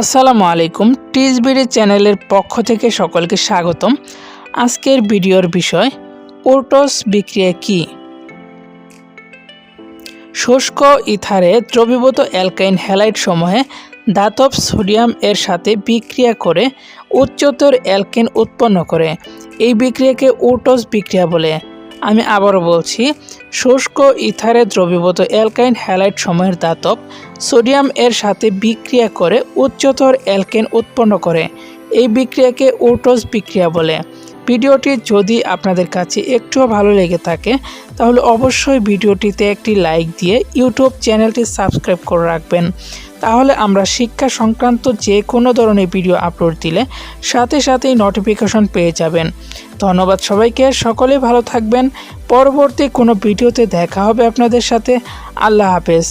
আসসালামু আলাইকুম টিজবিডি চ্যানেলের পক্ষ থেকে সকলকে স্বাগতম। আজকের ভিডিওর বিষয়, ওটস বিক্রিয়া কি? শুষ্ক ইথারে দ্রবীভূত অ্যালকাইন হ্যালাইড সমূহে ধাতব সোডিয়াম এর সাথে বিক্রিয়া করে উচ্চতর অ্যালকেন উৎপন্ন করে। এই বিক্রিয়াকে ওটস বিক্রিয়া বলে। আমি আবারও বলছি, শুষ্ক ইথারে দ্রবীভূত অ্যালকাইন হ্যালাইড সময়ের দাতব সোডিয়াম এর সাথে বিক্রিয়া করে উচ্চতর অ্যালকেন উৎপন্ন করে। এই বিক্রিয়াকে ওটস বিক্রিয়া বলে। ভিডিওটি যদি আপনাদের কাছে একটুও ভালো লেগে থাকে, তাহলে অবশ্যই ভিডিওটিতে একটি লাইক দিয়ে ইউটিউব চ্যানেলটি সাবস্ক্রাইব করে রাখবেন। তাহলে আমরা শিক্ষা সংক্রান্ত যে কোনো ধরনের ভিডিও আপলোড দিলে সাথে সাথেই নোটিফিকেশন পেয়ে যাবেন। ধন্যবাদ সবাইকে, সকলে ভালো থাকবেন। পরবর্তী কোনো ভিডিওতে দেখা হবে আপনাদের সাথে। আল্লাহ হাফেজ।